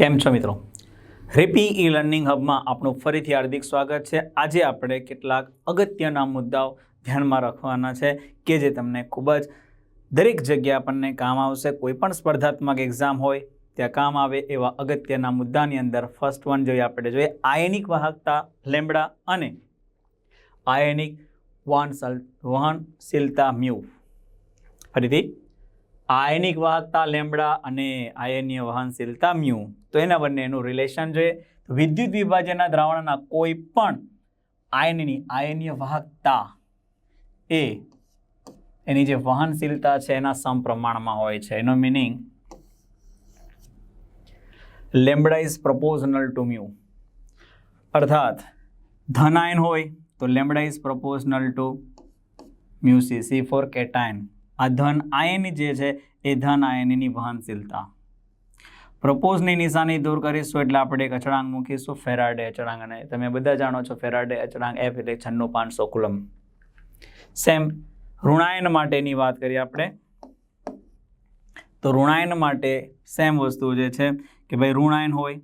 કેમ છો મિત્રો? રેપી ઈ લર્નિંગ હબમાં આપણું ફરીથી હાર્દિક સ્વાગત છે. આજે આપણે કેટલાક અગત્યના મુદ્દાઓ ધ્યાનમાં રાખવાના છે કે જે તમને ખૂબ જ દરેક જગ્યા આપણને કામ આવશે. કોઈ પણ સ્પર્ધાત્મક એક્ઝામ હોય, ત્યાં કામ આવે એવા અગત્યના મુદ્દાની અંદર ફર્સ્ટ વન જોઈએ આપણે જોઈએ આયનિક વાહકતા લેમડા અને આયનિક વહનશીલ વહનશીલતા મ્યુ. ફરીથી આયનિક વાહકતા લેમડા અને આયનીય વહનશીલતા મ્યુ. તો એના બંનેનું રિલેશન જોઈએ વિદ્યુત વિભાજનના દ્રાવણના કોઈ પણ આયનની આયનીય વાહકતા એ એની જે વહનશીલતા છે એના સમપ્રમાણમાં હોય છે. એનો meaning lambda is proportional to mu અર્થાત ધન આયન હોય તો lambda is proportional to mu C C four cation આ ધન આયન જે છે એ ધન આયનની વહનશીલતા. પ્રપોઝની નિશાની દૂર કરીશું એટલે આપણે એક અચળાંક મૂકીશું, ફેરાડે અચળાંક. અને તમે બધા જાણો છો ફેરાડે અચળાંક એફ એટલે છન્નું પાંચસો કુલમ. સેમ ઋણાયન માટેની વાત કરીએ આપણે, તો ઋણાયન માટે સેમ વસ્તુ જે છે કે ભાઈ ઋણાયન હોય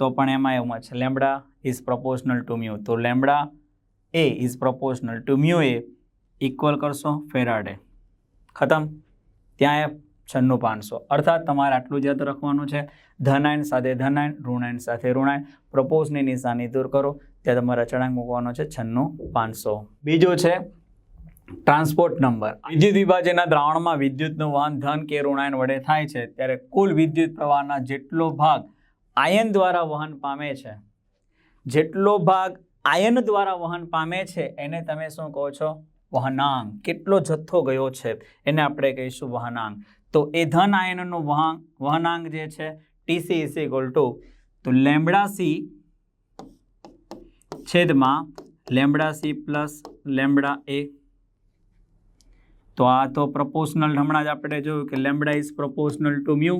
તો પણ એમાં એવું છે lambda is proportional to mu તો lambda A is proportional to mu A equal કરશો ફેરાડે. ખતમ. ત્યાં એ છન્નું પાંચસો. અર્થાત તમારે આટલું જ યાદ રાખવાનું છે. ધનાયન સાથે ધનાયન, ઋણાયન સાથે ઋણાયન. પ્રપોઝની નિશાની દૂર કરો. ત્યાં તમારે અચળાંક મૂકવાનો છે છન્નું પાંચસો. બીજો છે ટ્રાન્સપોર્ટ નંબર. વિદ્યુત વિભાજનના દ્રાવણમાં વિદ્યુતનું વહન, ધન કે ઋણાયન વડે થાય છે, ત્યારે કુલ વિદ્યુત પ્રવાહના જેટલો ભાગ આયન દ્વારા વહન પામે છે, જેટલો ભાગ આયન દ્વારા વહન પામે છે, એને તમે શું કહો છો? વહનાંક કેટલો જથ્થો ગયો છે? એને આપણે કહીશું વહનાંક તો એ ધન આયનનો વહાંગ વહનાંક જે છે ટીસી ઇઝ ઇક્વલ ટુ તો લેમડા સી છેદમાં lambda C plus lambda A તો આ તો પ્રપોશનલ હમણાં જ આપણે જોયું કે lambda is proportional to mu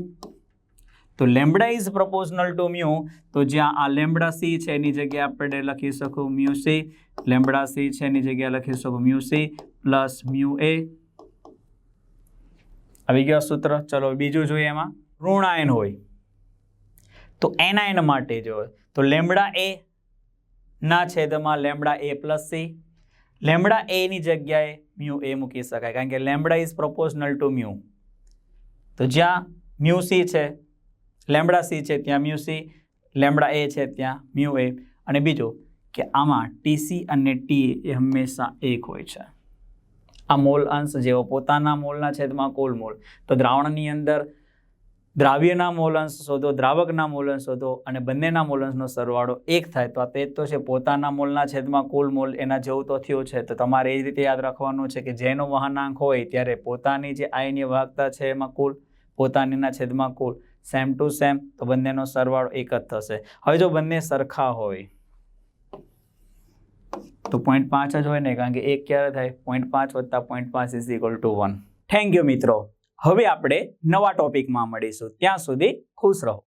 તો lambda is proportional to mu તો જ્યાં આ લેમડા સી છે એની જગ્યાએ આપણે લખી શકું મ્યુ સી લેમડા સી છે એની જગ્યાએ લખી શકું mu C plus mu A આવી ગયા સૂત્ર ચલો બીજું જોઈએ એમાં ઋણાયન હોય તો એનાયન માટે જો હોય તો લેમડા એ ના છેદમાં lambda A plus C lambda એની જગ્યાએ મ્યુ એ મૂકી શકાય કારણ કે lambda is proportional to mu તો જ્યાં મ્યુ સી છે લેમડા સી છે ત્યાં મ્યુ સી લેમડા એ છે ત્યાં મ્યુ એ. અને બીજું કે આમાં ટીસી અને ટી એ હંમેશા એક હોય છે. આ મોલ અંશ જેવો પોતાના મોલના છેદમાં કુલ મોલ. તો દ્રાવણની અંદર દ્રાવ્યના મોલ અંશ શોધો, દ્રાવકના મોલ અંશ શોધો અને બંનેના મોલ અંશનો સરવાળો એક થાય. તો આ તે તો છે પોતાના મોલના છેદમાં કુલ મોલ એના જેવું તો થયું છે. તો તમારે એ રીતે યાદ રાખવાનું છે કે જેનો વહનાંક હોય ત્યારે પોતાની જે આયનીય વાહકતા છે એમાં કુલ, પોતાનીના છેદમાં કુલ. સેમ ટુ સેમ તો બંનેનો સરવાળો એક જ થશે. હવે જો બંને સરખા હોય, તો પોઈન્ટ પાંચ જ હોય ને, કારણ કે એક ક્યારે થાય? પોઈન્ટ પાંચ વત્તા પોઈન્ટ પાંચ is equal to one thank you મિત્રો. હવે આપણે નવા ટોપિકમાં મળીશું. ત્યાં સુધી ખુશ રહો.